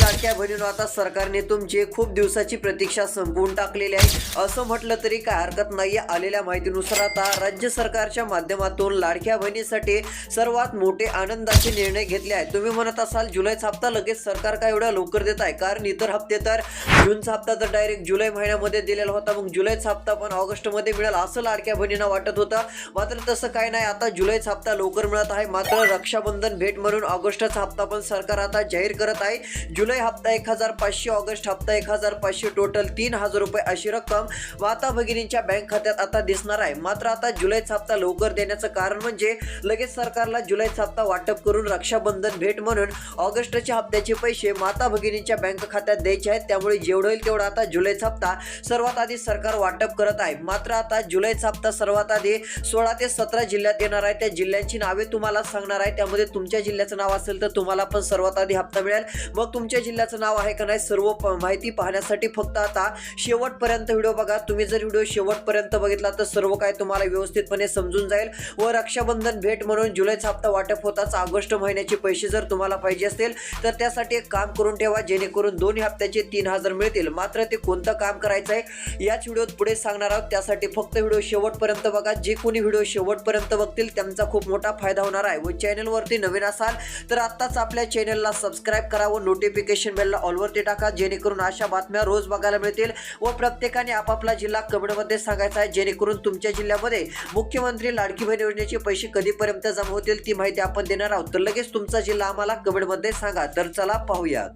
लाडक्या बहिणीनो आता सरकारने तुमची खूप दिवसाची प्रतीक्षा संपवून टाकलेली आहे. असं म्हटलं तरी काय हरकत नाही आलेल्या माहितीनुसार आता राज्य सरकारच्या माध्यमातून लाडक्या बहिणीसाठी सर्वात मोठे आनंदाचे निर्णय घेतले आहेत. तुम्ही म्हणत असाल जुलैचा हप्ता लगेच सरकार काय एवढा लवकर देत आहे? कारण इतर हप्ते तर जूनचा हप्ता तर डायरेक्ट जुलै महिन्यामध्ये दिलेला होता. मग जुलैचा हप्ता पण ऑगस्टमध्ये मिळेल असं लाडक्या बहिणींना वाटत होतं. मात्र तसं काय नाही. आता जुलैचा हप्ता लवकर मिळत आहे. मात्र रक्षाबंधन भेट म्हणून ऑगस्टचा हप्ता पण सरकार आता जाहीर करत आहे. जुलै हप्ता एक हजार पाचशे ऑगस्ट हप्ता एक हजार पाचशे टोटल तीन हजार रुपये अशी रक्कम माता भगिनींच्या बँक खात्यात आता दिसणार आहे. मात्र आता जुलैचा हप्ता लवकर देण्याचं कारण म्हणजे लगेच सरकारला जुलैचा हप्ता वाटप करून रक्षाबंधन भेट म्हणून ऑगस्टच्या हप्त्याचे पैसे माता भगिनींच्या बँक खात्यात द्यायचे आहेत. त्यामुळे जेवढं होईल तेवढा आता जुलैचा हप्ता सर्वात आधी सरकार वाटप करत आहे. मात्र आता जुलैचा हप्ता सर्वात आधी सोळा ते सतरा जिल्ह्यात येणार आहे. त्या जिल्ह्यांची नावे तुम्हाला सांगणार आहे. त्यामध्ये तुमच्या जिल्ह्याचं नाव असेल तर तुम्हाला पण सर्वात आधी हप्ता मिळेल. मग तुमच्या जिल्ह्याचं नाव आहे का नाही सर्व प- माहिती पाहण्यासाठी फक्त आता शेवटपर्यंत व्हिडिओ बघा. तुम्ही जर व्हिडिओ शेवटपर्यंत बघितला तर सर्व काय तुम्हाला व्यवस्थितपणे समजून जाईल व रक्षाबंधन भेट म्हणून जुलैचा हप्ता वाटप होताच ऑगस्ट महिन्याचे पैसे जर तुम्हाला पाहिजे असतील तर त्यासाठी एक काम करून ठेवा जेणेकरून दोन्ही हप्त्याचे तीन हजार मिळतील. मात्र ते कोणतं काम करायचं आहे याच व्हिडिओत पुढे सांगणार आहोत. त्यासाठी फक्त व्हिडिओ शेवटपर्यंत बघा. जे कोणी व्हिडिओ शेवटपर्यंत बघतील त्यांचा खूप मोठा फायदा होणार आहे. व चॅनलवरती नवीन असाल तर आत्ताच आपल्या चॅनलला सबस्क्राईब करा व नोटिफिकेशन बेलला ऑलवरती टाका जेणेकरून अशा बातम्या रोज बघायला मिळतील व प्रत्येकाने आपापला जिल्हा कमेंटमध्ये सांगायचा आहे जेणेकरून तुमच्या जिल्ह्यामध्ये मुख्यमंत्री लाडकी बहीण योजनेचे पैसे कधीपर्यंत जमा होतील ती माहिती आपण देणार आहोत. तर लगेच तुमचा जिल्हा आम्हाला कमेंटमध्ये सांगा. तर चला पाहूयात.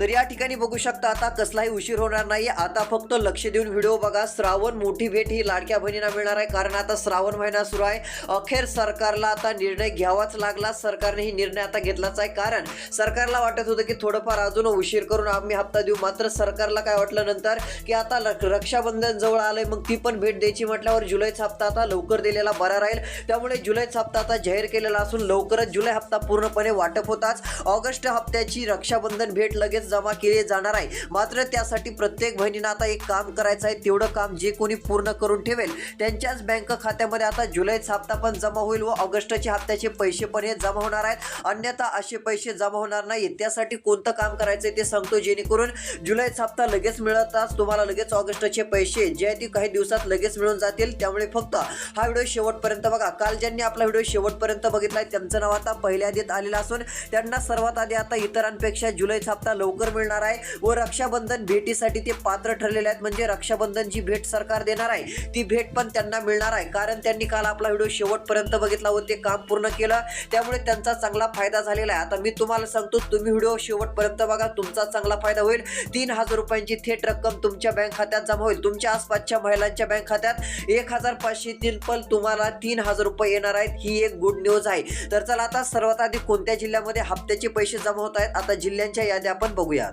तर या ठिकाणी बघू शकता आता कसलाही उशीर होणार नाही आता फक्त लक्ष देऊन व्हिडिओ बघा. श्रावण मोठी भेट ही लाडक्या बहिणींना मिळणार आहे. कारण आता श्रावण महिना सुरू आहे. अखेर सरकारला आता निर्णय घ्यावाच लागला. सरकारने ही निर्णय आता घेतलाच आहे. कारण सरकारला वाटत होतं की थोडंफार अजून उशीर करून आम्ही हप्ता देऊ. मात्र सरकारला काय वाटलं नंतर की आता रक्षाबंधन जवळ आलंय मग ती पण भेट द्यायची म्हटल्यावर जुलैचा हप्ता आता लवकर दिलेला बरा राहील. त्यामुळे जुलैचा हप्ता आता जाहीर केलेला असून लवकरच जुलै हप्ता पूर्णपणे वाटप होताच. ऑगस्ट हप्त्याची रक्षाबंधन भेट लगेच जमा केले जाणार आहे. मात्र त्यासाठी प्रत्येक बहिणीनं आता एक काम करायचं आहे. तेवढं काम जे कोणी पूर्ण करून ठेवेल त्यांच्याच बँक खात्यामध्ये आता जुलैचा हप्ता पण जमा होईल व ऑगस्टच्या हप्त्याचे पैसे पण हे जमा होणार आहेत. अन्यथा असे पैसे जमा होणार नाही त्यासाठी कोणतं काम करायचं ते सांगतो जेणेकरून जुलैचा हप्ता लगेच मिळताच तुम्हाला लगेच ऑगस्टचे पैसे जे आहे ते काही दिवसात लगेच मिळून जातील. त्यामुळे फक्त हा व्हिडिओ शेवटपर्यंत बघा. काल ज्यांनी आपला व्हिडिओ शेवटपर्यंत बघितला त्यांचं नाव आता पहिल्या आधीत आलेलं असून त्यांना सर्वात आधी आता इतरांपेक्षा जुलैचा हप्ता लवकर मिळणार आहे व रक्षाबंधन भेटीसाठी ते पात्र ठरलेले आहेत. म्हणजे रक्षाबंधन जी भेट सरकार देणार आहे. ती भेट पण त्यांना मिळणार आहे. कारण त्यांनी काल आपला व्हिडिओ शेवटपर्यंत बघितला व ते काम पूर्ण केलं. त्यामुळे त्यांचा चांगला फायदा झालेला आहे. आता मी तुम्हाला सांगतो तुम्ही व्हिडिओ शेवटपर्यंत बघा तुमचा चांगला फायदा होईल. तीन हजार रुपयांची थेट रक्कम तुमच्या बँक खात्यात जमा होईल. तुमच्या आसपासच्या महिलांच्या बँक खात्यात एक हजार पाचशे तीन पण तुम्हाला तीन हजार रुपये येणार आहेत. ही एक गुड न्यूज आहे. तर चला आता सर्वात आधी कोणत्या जिल्ह्यामध्ये हप्त्याचे पैसे जमा होत आहेत? आता जिल्ह्यांच्या याद्या आपण बघू बघूयात.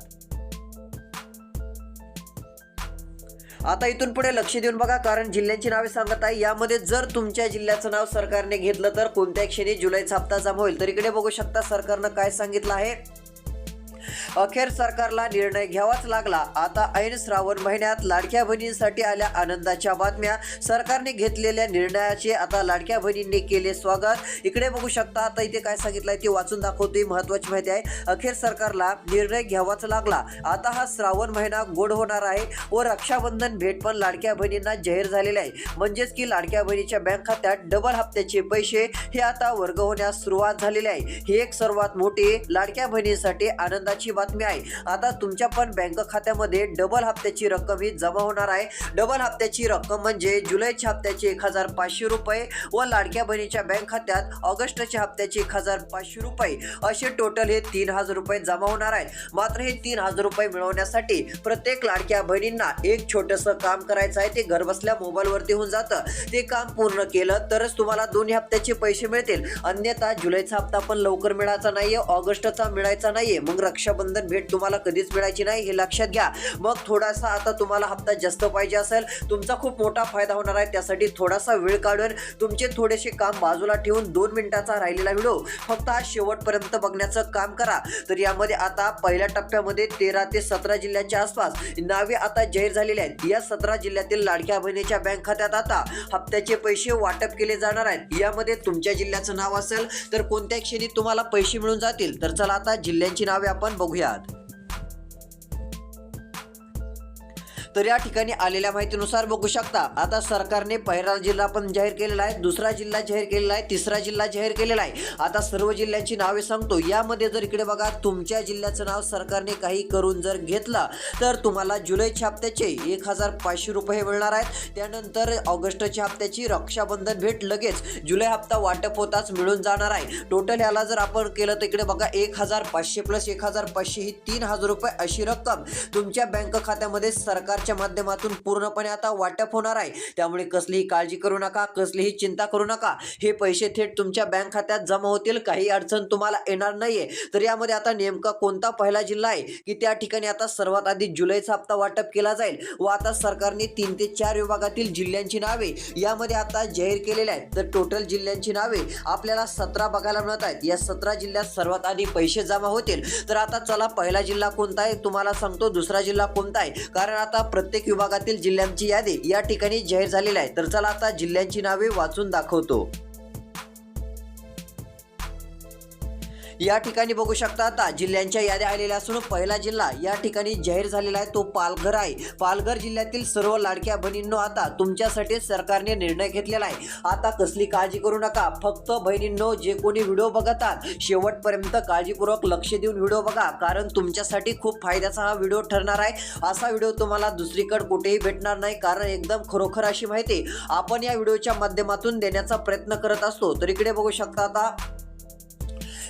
आता इथून पुढे लक्ष देऊन बघा कारण जिल्ह्यांची नावे सांगत आहे. यामध्ये जर तुमच्या जिल्ह्याचं नाव सरकारने घेतलं तर कोणत्या क्षणी जुलैचा हप्ता जमा होईल. तर इकडे बघू शकता सरकारनं काय सांगितलं आहे. अखेर सरकारला निर्णय घ्यावाच लागला. आता ऐन श्रावण महिन्यात लाडक्या बहिणींसाठी आल्या आनंदाच्या बातम्या. सरकारने घेतलेल्या निर्णयाचे आता लाडक्या बहिणींनी केले स्वागत. इकडे बघू शकता आता इथे काय सांगितलंय ते वाचून दाखवते महत्वाची माहिती आहे. अखेर सरकारला निर्णय घ्यावाच लागला. आता हा श्रावण महिना गोड होणार आहे व रक्षाबंधन भेट पण लाडक्या बहिणींना जाहीर झालेले आहे. म्हणजेच की लाडक्या बहिणीच्या बँक खात्यात डबल हप्त्याचे पैसे हे आता वर्ग होण्यास सुरुवात झालेली आहे. ही एक सर्वात मोठी लाडक्या बहिणीसाठी आनंदाची बातमी आहे. आता तुमच्या पण बँक खात्यामध्ये डबल हप्त्याची रक्कम ही जमा होणार आहे. डबल हप्त्याची रक्कम म्हणजे जुलैच्या हप्त्याचे एक हजार पाचशे रुपये व लाडक्या बहिणीच्या बँक खात्यात ऑगस्टच्या हप्त्याचे एक हजार पाचशे रुपये. असे टोटल हे तीन हजार रुपये जमा होणार आहेत. मात्र हे तीन हजार रुपये मिळवण्यासाठी प्रत्येक लाडक्या बहिणींना एक छोटंसं काम करायचं आहे. ते घरबसल्या मोबाईलवरती होऊन जातं. ते काम पूर्ण केलं तरच तुम्हाला दोन्ही हप्त्याचे पैसे मिळतील. अन्यथा जुलैचा हप्ता पण लवकर मिळायचा नाहीये ऑगस्टचा मिळायचा नाहीये. मग रक्षाबंधन रक्षाबंधन भेट तुम्हाला कधीच मिळायची नाही हे लक्षात घ्या. मग थोडासा आता तुम्हाला हप्ता जास्त पाहिजे असेल तुमचा खूप मोठा फायदा होणार आहे. त्यासाठी थोडासा वेळ काढून तुमचे थोडेसे काम बाजूला ठेवून दोन मिनिटाचा राहिलेला व्हिडिओ फक्त हा शेवटपर्यंत बघण्याचं काम करा. तर यामध्ये आता पहिल्या टप्प्यामध्ये तेरा ते सतरा जिल्ह्यांच्या आसपास नावे आता जाहीर झालेले आहेत. या सतरा जिल्ह्यातील लाडक्या बहिणीच्या बँक खात्यात आता हप्त्याचे पैसे वाटप केले जाणार आहेत. यामध्ये तुमच्या जिल्ह्याचं नाव असेल तर कोणत्या क्षणी तुम्हाला पैसे मिळून जातील? तर चला आता जिल्ह्यांची नावे आपण बघू. बघूयात तर या ठिकाणी आलेल्या माहितीनुसार बघू शकता. आता सरकारने पहिला जिल्हा पण जाहीर केलेला आहे दुसरा जिल्हा जाहीर केलेला आहे तिसरा जिल्हा जाहीर केलेला आहे. आता सर्व जिल्ह्यांची नावे सांगतो. यामध्ये जर इकडे बघा तुमच्या जिल्ह्याचं नाव सरकारने काही करून जर घेतलं तर तुम्हाला जुलैच्या हप्त्याचे एक हजार पाचशे रुपये मिळणार आहेत. त्यानंतर ऑगस्टच्या हप्त्याची रक्षाबंधन भेट लगेच जुलै हप्ता वाटप होताच मिळून जाणार आहे. टोटल याला जर आपण केलं तर इकडे बघा एक हजार पाचशे प्लस एक हजार पाचशे ही तीन हजार रुपये अशी रक्कम तुमच्या बँक खात्यामध्ये सरकार ॲपच्या माध्यमातून पूर्णपणे आता वाटप होणार आहे. त्यामुळे कसलीही काळजी करू नका कसलीही चिंता करू नका. हे पैसे थेट तुमच्या बँक खात्यात जमा होतील काही अडचण तुम्हाला येणार नाहीये. तर यामध्ये आता नेमका कोणता पहिला जिल्हा आहे? की त्या ठिकाणी आता सर्वात आधी जुलैचा हप्ता वाटप केला जाईल? व आता सरकारने तीन ते चार विभागातील जिल्ह्यांची नावे यामध्ये आता जाहीर केलेले आहेत. तर टोटल जिल्ह्यांची नावे आपल्याला सतरा बघायला मिळत आहेत. या सतरा जिल्ह्यात सर्वात आधी पैसे जमा होतील. तर आता चला पहिला जिल्हा कोणता आहे? तुम्हाला सांगतो दुसरा जिल्हा कोणता आहे? कारण आता प्रत्येक विभागातील जिल्ह्यांची यादी या ठिकाणी जाहीर झालेली आहे. तर चला आता जिल्ह्यांची नावे वाचून दाखवतो. या ठिकाणी बघू शकता आता जिल्ह्यांच्या याद्या आलेल्या असून पहिला जिल्हा या ठिकाणी जाहीर झालेला आहे तो पालघर आहे. पालघर जिल्ह्यातील सर्व लाडक्या बहिणींनो आता तुमच्यासाठी सरकारने निर्णय घेतलेला आहे. आता कसली काळजी करू नका. फक्त बहिणींनो जे कोणी व्हिडिओ बघतात शेवटपर्यंत काळजीपूर्वक लक्ष देऊन व्हिडिओ बघा. कारण तुमच्यासाठी खूप फायद्याचा हा व्हिडिओ ठरणार आहे. असा व्हिडिओ तुम्हाला दुसरीकडे कुठेही भेटणार नाही. कारण एकदम खरोखर अशी माहिती आपण या व्हिडिओच्या माध्यमातून देण्याचा प्रयत्न करत असतो. तर इकडे बघू शकता आता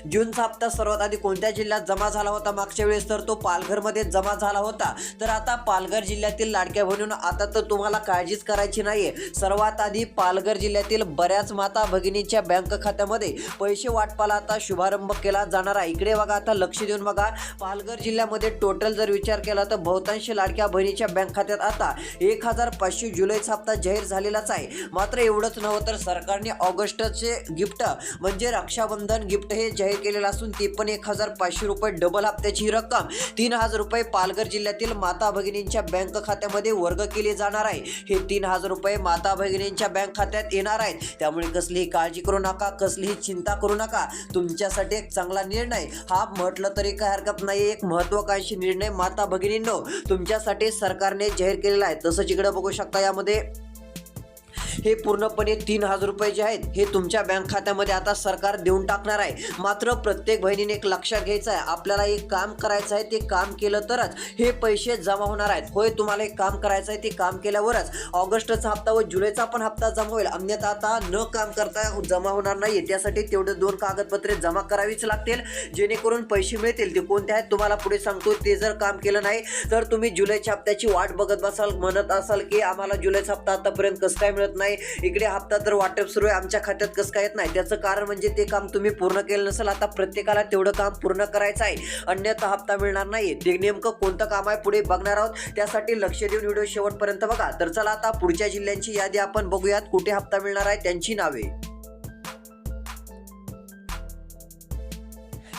जूनचा हप्ता सर्वात आधी कोणत्या जिल्ह्यात जमा झाला होता मागच्या वेळेस? तर तो पालघरमध्ये जमा झाला होता. तर आता पालघर जिल्ह्यातील लाडक्या बहिणीनं आता तर तुम्हाला काळजीच करायची नाहीये. सर्वात आधी पालघर जिल्ह्यातील बऱ्याच माता भगिनींच्या बँक खात्यामध्ये पैसे वाटपाला आता शुभारंभ केला जाणार आहे. इकडे बघा आता लक्ष देऊन बघा. पालघर जिल्ह्यामध्ये टोटल जर विचार केला तर बहुतांश लाडक्या बहिणीच्या बँक खात्यात आता एक हजार पाचशे जुलैचा हप्ता जाहीर झालेलाच आहे. मात्र एवढंच नव्हतं तर सरकारने ऑगस्टचे गिफ्ट म्हणजे रक्षाबंधन गिफ्ट हे जाहीर केलेलं असून ते पण एक हजार पाचशे रुपये डबल हप्त्याची रक्कम. तीन हजार रुपये पालघर जिल्ह्यातील माता भगिनींच्या बँक खात्यामध्ये वर्ग केले जाणार आहे. हे तीन हजार रुपये माता भगिनींच्या बँक खात्यात येणार आहेत. त्यामुळे कसलीही काळजी करू नका कसलीही चिंता करू नका. तुमच्यासाठी एक चांगला निर्णय. हा म्हटलं तरी काय हरकत नाही एक महत्वाकांक्षी निर्णय माता भगिनींनो तुमच्यासाठी सरकारने जाहीर केलेला आहे. तसंच इकडे बघू शकता यामध्ये हे पूर्णपणे तीन हजार रुपये जे आहेत हे तुमच्या बँक खात्यामध्ये आता सरकार देऊन टाकणार आहे. मात्र प्रत्येक बहिणीने एक लक्षात घ्यायचं आहे आपल्याला एक काम करायचं आहे ते काम केलं तरच हे पैसे जमा होणार आहेत. होय तुम्हाला एक काम करायचं आहे ते काम केल्यावरच ऑगस्टचा हप्ता व जुलैचा पण हप्ता जमा होईल. अन्यथा आता न काम करता जमा होणार नाही त्यासाठी तेवढे दोन कागदपत्रे जमा करावीच लागतील जेणेकरून पैसे मिळतील. ते कोणते आहेत तुम्हाला पुढे सांगतो. ते जर काम केलं नाही तर तुम्ही जुलैच्या हप्त्याची वाट बघत बसाल म्हणत असाल की आम्हाला जुलैचा हप्ता आतापर्यंत कसं काय मिळत नाही. नाही. इकडे हप्ता तर वाटप सुरू आहे. आमच्या खात्यात कसं काय येत नाही? त्याचं कारण म्हणजे ते काम तुम्ही पूर्ण केलं नसेल आता प्रत्येकाला तेवढं काम पूर्ण करायचं आहे. अन्यथा हप्ता मिळणार नाही ते नेमकं कोणतं काम आहे पुढे बघणार आहोत. त्यासाठी लक्ष देऊन व्हिडिओ शेवटपर्यंत बघा. तर चला आता पुढच्या जिल्ह्यांची यादी आपण बघूयात. कुठे हप्ता मिळणार आहे? त्यांची नावे.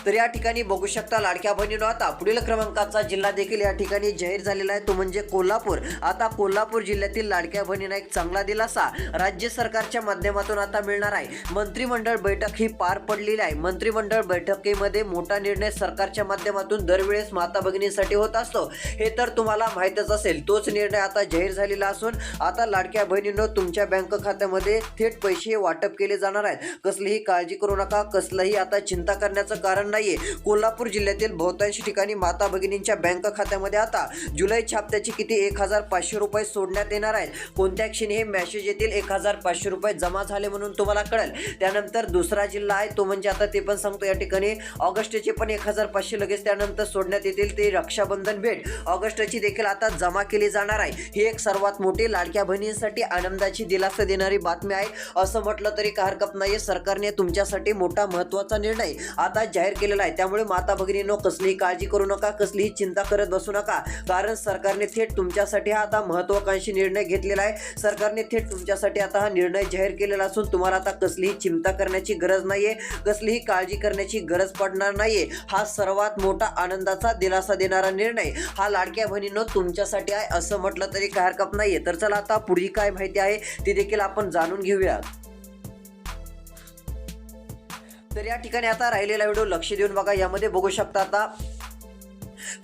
तर या ठिकाणी बघू शकता लाडक्या बहिणीनो आता पुढील क्रमांकाचा जिल्हा देखील या ठिकाणी जाहीर झालेला आहे. तो म्हणजे कोल्हापूर. आता कोल्हापूर जिल्ह्यातील लाडक्या बहिणींना एक चांगला दिलासा राज्य सरकारच्या माध्यमातून आता मिळणार आहे. मंत्रिमंडळ बैठक ही पार पडलेली आहे. मंत्रिमंडळ बैठकीमध्ये मोठा निर्णय सरकारच्या माध्यमातून दरवेळेस माता भगिनींसाठी होत असतो. हे तर तुम्हाला माहीतच असेल. तोच निर्णय आता जाहीर झालेला असून आता लाडक्या बहिणींनो तुमच्या बँक खात्यामध्ये थेट पैसे वाटप केले जाणार आहेत. कसलीही काळजी करू नका. कसलंही आता चिंता करण्याचं कारण नाही. नाहीये. कोल्हापूर जिल्ह्यातील बहुतांश ठिकाणी माता भगिनींच्या बँक खात्यामध्ये आता जुलै छाप्त्याची किती? एक हजार पाचशे रुपये सोडण्यात येणार आहेत. कोणत्या क्षणी हे मॅसेज येतील? एक हजार पाचशे रुपये जमा झाले म्हणून तुम्हाला कळेल. त्यानंतर दुसरा जिल्हा आहे तो म्हणजे आता ते पण सांगतो या ठिकाणी. ऑगस्टचे पण एक हजार पाचशे लगेच त्यानंतर सोडण्यात येतील. ते रक्षाबंधन भेट. ऑगस्टची देखील आता जमा केली जाणार आहे. ही एक सर्वात मोठी लाडक्या बहिणींसाठी आनंदाची दिलासा देणारी बातमी आहे. असं म्हटलं तरी काय हरकत नाही सरकारने तुमच्यासाठी मोठा महत्त्वाचा निर्णय आता जाहीर केलेला आहे. त्यामुळे माता भगिनीनो कसलीही काळजी करू नका कसलीही चिंता करत बसू नका. कारण सरकारने थेट तुमच्यासाठी हा आता महत्वाकांक्षी निर्णय घेतलेला आहे. सरकारने थेट तुमच्यासाठी आता हा निर्णय जाहीर केलेला असून तुम्हाला आता कसलीही चिंता करण्याची गरज नाहीये कसलीही काळजी करण्याची गरज पडणार नाहीये. हा सर्वात मोठा आनंदाचा दिलासा देणारा निर्णय. हा लाडक्या बहिणीनं तुमच्यासाठी आहे असं म्हटलं तरी काय हरकत नाहीये. तर चला आता पुढे काय माहिती आहे ती देखील आपण जाणून घेऊयात. तर या ठिकाणी आता राहिलेला व्हिडिओ लक्ष देऊन बघा यामध्ये बघू शकता आता.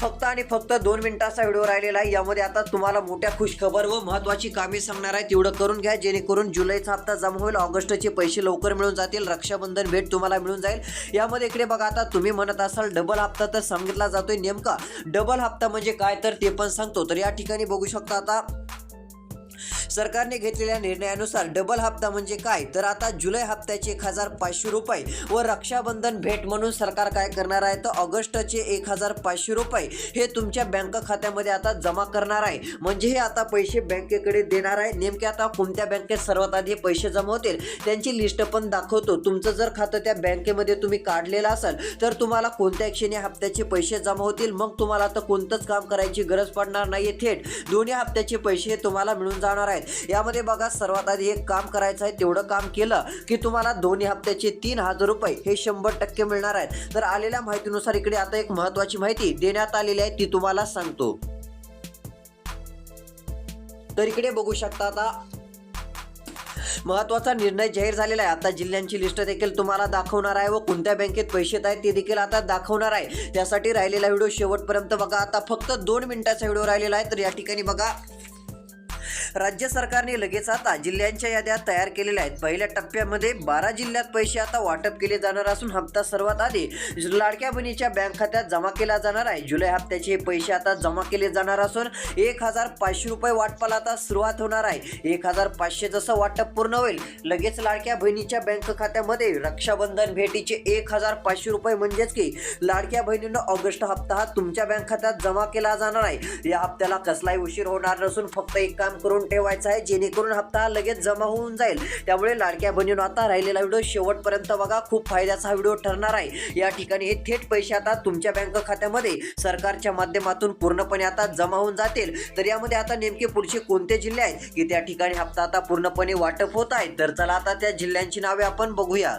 फक्त आणि फक्त दोन मिनिटाचा व्हिडिओ राहिलेला आहे. यामध्ये आता तुम्हाला मोठ्या खुशखबर व महत्वाची कामे सांगणार आहे तेवढं करून घ्या जेणेकरून जुलैचा हप्ता जमा होईल ऑगस्टचे पैसे लवकर मिळून जातील रक्षाबंधन भेट तुम्हाला मिळून जाईल. यामध्ये इकडे बघा आता तुम्ही म्हणत असाल डबल हप्ता तर सांगितला जातोय. नेमका डबल हप्ता म्हणजे काय? तर ते पण सांगतो. तर या ठिकाणी बघू शकता आता सरकारने घेतलेल्या निर्णयानुसार डबल हप्ता म्हणजे काय? तर आता जुलै हप्त्याचे एक हजार पाचशे रुपये व रक्षाबंधन भेट म्हणून सरकार काय करणार आहे? तर ऑगस्टचे एक हजार पाचशे रुपये हे तुमच्या बँक खात्यामध्ये आता जमा करणार आहे. म्हणजे हे आता पैसे बँकेकडे देणार आहे. नेमके आता कोणत्या बँकेत सर्वात आधी पैसे जमा होतील? त्यांची लिस्ट पण दाखवतो. तुमचं जर खातं त्या बँकेमध्ये तुम्ही काढलेलं असाल तर तुम्हाला कोणत्या क्षणी हप्त्याचे पैसे जमा होतील? मग तुम्हाला आता कोणतंच काम करायची गरज पडणार नाही थेट. दोन्ही हप्त्याचे पैसे हे तुम्हाला मिळून जाणार आहेत यामध्ये बघा सर्वात आधी एक काम करायचं आहे तेवढं काम केलं की तुम्हाला दोन्ही हप्त्याचे तीन हजार रुपये हे शंभर टक्के मिळणार आहेत. तर आलेल्या माहितीनुसार इकडे आता एक महत्वाची माहिती देण्यात आलेली आहे ती तुम्हाला सांगतो. तर इकडे बघू शकता आता महत्त्वाचा निर्णय जाहीर झालेला आहे. आता जिल्ह्यांची लिस्ट देखील तुम्हाला दाखवणार आहे व कोणत्या बँकेत पैसे आहेत ते देखील आता दाखवणार आहे. त्यासाठी राहिलेला व्हिडिओ शेवटपर्यंत बघा. आता फक्त दोन मिनिटाचा व्हिडिओ राहिलेला आहे. तर या ठिकाणी बघा राज्य सरकारने लगेच आता जिल्ह्यांच्या याद्या तयार केलेल्या आहेत. पहिल्या टप्प्यामध्ये बारा जिल्ह्यात पैसे आता वाटप केले जाणार असून हप्ता सर्वात आधी लाडक्या बहिणीच्या बँक खात्यात जमा केला जाणार आहे. जुलै हप्त्याचे पैसे आता जमा केले जाणार असून एक हजार पाचशे रुपये वाटपाला आता सुरुवात होणार आहे. एक हजार पाचशे जसं वाटप पूर्ण होईल लगेच लाडक्या बहिणीच्या बँक खात्यामध्ये रक्षाबंधन भेटीचे एक हजार पाचशे रुपये म्हणजेच की लाडक्या बहिणीनं ऑगस्ट हप्ता हा तुमच्या बँक खात्यात जमा केला जाणार आहे. या हप्त्याला कसलाही उशीर होणार नसून फक्त एक काम करून ठेवायचा आहे जेणेकरून हप्ता लगेच जमा होऊन जाईल. त्यामुळे लाडक्या बहिणीनं आता राहिलेला व्हिडिओ शेवटपर्यंत बघा. खूप फायद्याचा हा व्हिडिओ ठरणार आहे. या ठिकाणी हे थेट पैसे आता तुमच्या बँक खात्यामध्ये सरकारच्या माध्यमातून पूर्णपणे आता जमा होऊन जातील. तर यामध्ये आता नेमके पुढचे कोणते जिल्हे आहेत? की त्या ठिकाणी हप्ता आता पूर्णपणे वाटप होत आहे तर चला आता त्या जिल्ह्यांची नावे आपण बघूया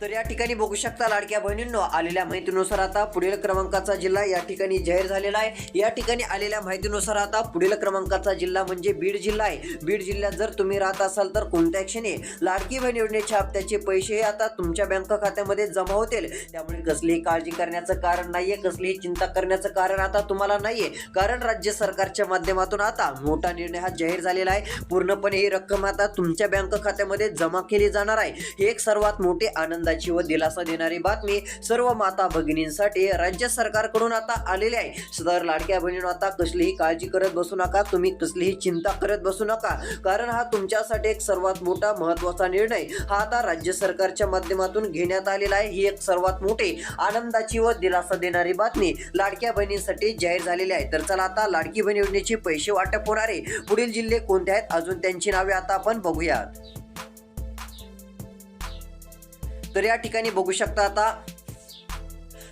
तर या ठिकाणी बघू शकता लाडक्या बहिणींनो आलेल्या माहितीनुसार आता पुढील क्रमांकाचा जिल्हा या ठिकाणी जाहीर झालेला आहे. या ठिकाणी आलेल्या माहितीनुसार आता पुढील क्रमांकाचा जिल्हा म्हणजे बीड जिल्हा आहे. बीड जिल्ह्यात जर तुम्ही राहत असाल तर कोणत्या क्षणी लाडकी बहीण योजनेच्या हप्त्याचे पैसे आता तुमच्या बँक खात्यामध्ये जमा होतील. त्यामुळे कसलीही काळजी करण्याचं कारण नाहीये कसलीही चिंता करण्याचं कारण आता तुम्हाला नाहीये. कारण राज्य सरकारच्या माध्यमातून आता मोठा निर्णय हा जाहीर झालेला आहे. पूर्णपणे ही रक्कम आता तुमच्या बँक खात्यामध्ये जमा केली जाणार आहे. हे एक सर्वात मोठे आनंद आनंदाची व दिलासा देणारी बातमी सर्व माता भगिनींसाठी राज्य सरकारकडून आता आलेली आहे. सदर लाडक्या बहिणीनं आता कसलीही काळजी करत बसू नका तुम्ही कसलीही चिंता करत बसू नका. कारण हा तुमच्यासाठी एक सर्वात मोठा महत्त्वाचा निर्णय. हा आता राज्य सरकारच्या माध्यमातून घेण्यात आलेला आहे. ही एक सर्वात मोठी आनंदाची व दिलासा देणारी बातमी लाडक्या बहिणींसाठी जाहीर झालेली आहे. तर चला आता लाडकी बहीण योजनेचे पैसे वाटप होणारे पुढील जिल्हे कोणते आहेत? अजून त्यांची नावे आता आपण बघूयात. तर या ठिकाणी बघू शकता आता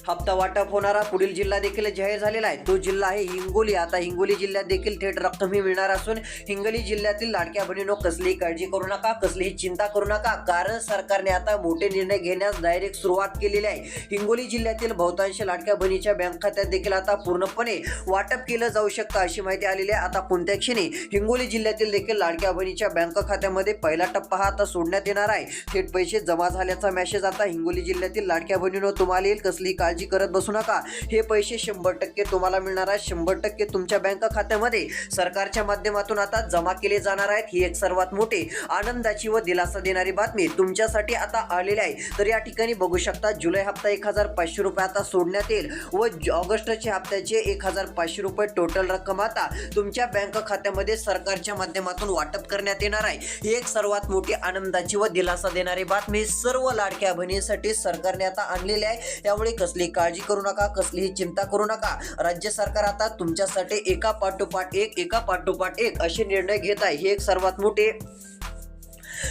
हप्ता वाटप होणारा पुढील जिल्हा देखील जाहीर झालेला आहे. तो जिल्हा आहे हिंगोली. आता हिंगोली जिल्ह्यात देखील थेट रक्कम ही मिळणार असून हिंगोली जिल्ह्यातील लाडक्या बहिणीनो कसलीही काळजी करू नका कसलीही चिंता करू नका कारण सरकारने आता मोठे निर्णय घेण्यास डायरेक्ट सुरुवात केलेली आहे. हिंगोली जिल्ह्यातील बहुतांश लाडक्या बहिणीच्या बँक खात्यात देखील आता पूर्णपणे वाटप केलं जाऊ शकतं अशी माहिती आलेली आहे. आता कोणत्या क्षणी हिंगोली जिल्ह्यातील देखील लाडक्या बहिणीच्या बँक खात्यामध्ये पहिला टप्पा हा आता सोडण्यात येणार आहे? थेट पैसे जमा झाल्याचा मेसेज आता हिंगोली जिल्ह्यातील लाडक्या बहिणीनो तुम्हाला येईल. कसलीही काळजी काळजी करत बसू नका. हे पैसे शंभर टक्के तुम्हाला मिळणार आहेत. शंभर टक्के तुमच्या बँक खात्यामध्ये सरकारच्या माध्यमातून आता जमा केले जाणार आहेत. ही एक सर्वात मोठी आनंदाची व दिलासा देणारी बातमी तुमच्यासाठी आता आलेली आहे. तर या ठिकाणी बघू शकता जुलै हप्ता एक हजार पाचशे रुपये आता सोडण्यात येईल व ऑगस्टच्या हप्त्याचे एक हजार पाचशे रुपये टोटल रक्कम आता तुमच्या बँक खात्यामध्ये सरकारच्या माध्यमातून वाटप करण्यात येणार आहे. ही एक सर्वात मोठी आनंदाची व दिलासा देणारी बातमी सर्व लाडक्या बहिणींसाठी सरकारने आता आणलेली आहे. त्यामुळे कसली काळजी करू नका कसलीही चिंता करू नका. राज्य सरकार आता तुमच्यासाठी एका पाठोपाठ एक एका पाठोपाठ एक असे निर्णय घेत आहे. हे एक सर्वात मोठे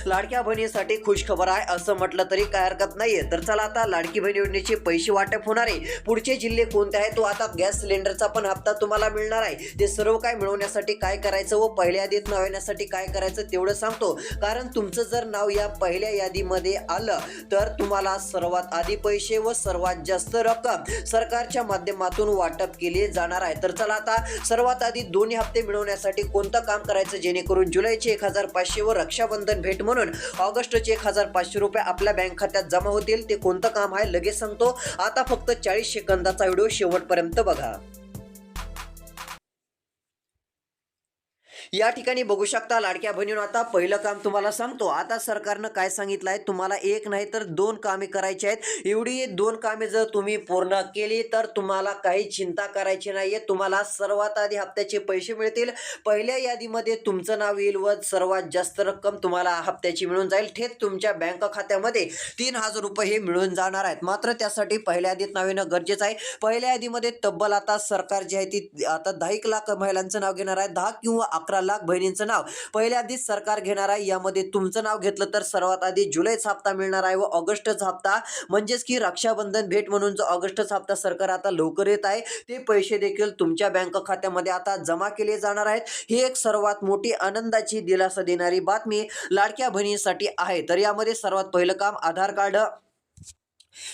लाडक्या बहिणीसाठी खुशखबर आहे असं म्हटलं तरी काय हरकत नाहीये. तर चला आता लाडकी बहीण योजनेचे पैसे वाटप होणार आहे. पुढचे जिल्हे कोणते आहे तो आता गॅस सिलेंडरचा पण हप्ता तुम्हाला मिळणार आहे. ते सर्व काय मिळवण्यासाठी काय करायचं व पहिल्या यादीत नाव येण्यासाठी काय करायचं तेवढं सांगतो. कारण तुमचं जर नाव या पहिल्या यादीमध्ये आलं तर तुम्हाला सर्वात आधी पैसे व सर्वात जास्त रक्कम सरकारच्या माध्यमातून वाटप केली जाणार आहे. तर चला आता सर्वात आधी दोन्ही हप्ते मिळवण्यासाठी कोणतं काम करायचं? जेणेकरून जुलैचे एक हजार पाचशे व रक्षाबंधन भेट म्हणून ऑगस्टचे एक हजार पाचशे रुपये आपल्या बँक खात्यात जमा होतील. ते कोणतं काम आहे? लगेच सांगतो. आता फक्त चाळीस सेकंदाचा व्हिडिओ शेवटपर्यंत बघा. या ठिकाणी बघू शकता लाडक्या बहिणीनं आता पहिलं काम तुम्हाला सांगतो. आता सरकारनं काय सांगितलं आहे तुम्हाला एक नाही तर दोन कामे करायची आहेत. एवढी दोन कामे जर तुम्ही पूर्ण केली तर तुम्हाला काही चिंता करायची नाहीये. तुम्हाला सर्वात आधी हप्त्याचे पैसे मिळतील. पहिल्या यादीमध्ये तुमचं नाव येईल व सर्वात जास्त रक्कम तुम्हाला हप्त्याची मिळून जाईल. थेट तुमच्या बँक खात्यामध्ये तीन हजार रुपये हे मिळून जाणार आहेत. मात्र त्यासाठी पहिल्या यादीत नाव येणं गरजेचं आहे. पहिल्या यादीमध्ये तब्बल आता सरकार जी आहे ती आता दहा एक लाख महिलांचं नाव घेणार आहे. दहा किंवा अकरा लाख बहिणींचं नाव. पहिल्या आधीच सरकार घेणार आहे. यामध्ये तुमचं नाव घेतलं तर सर्वात आधी जुलैचा हप्ता मिळणार आहे व ऑगस्टचा हप्ता. म्हणजेच की रक्षाबंधन भेट म्हणून जो ऑगस्टचा हप्ता सरकार आता लवकर येत आहे ते पैसे देखील तुमच्या बँक खात्यामध्ये आता जमा केले जाणार आहेत. ही एक सर्वात मोठी आनंदाची दिलासा देणारी बातमी लाडक्या बहिणींसाठी आहे. तर यामध्ये सर्वात पहिलं काम आधार कार्ड.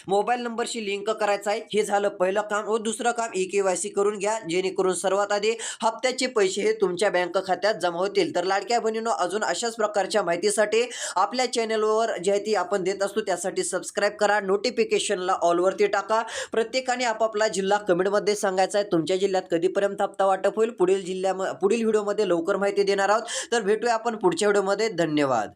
मोबाईल नंबरशी लिंक करायचं आहे. हे झालं पहिलं काम. व दुसरं काम ई के वाय सी करून घ्या. जेणेकरून सर्वात आधी हप्त्याचे पैसे हे तुमच्या बँक खात्यात जमा होतील. तर लाडक्या बहिणीनं अजून अशाच प्रकारच्या माहितीसाठी आपल्या चॅनलवर जी ती आपण देत असतो त्यासाठी सबस्क्राईब करा. नोटिफिकेशनला ऑलवरती टाका. प्रत्येकाने आपापला जिल्हा कमेंटमध्ये सांगायचा आहे. तुमच्या जिल्ह्यात कधीपर्यंत हप्ता वाटप होईल? पुढील जिल्ह्या पुढील व्हिडिओमध्ये लवकर माहिती देणार आहोत. तर भेटूया आपण पुढच्या व्हिडिओमध्ये. धन्यवाद.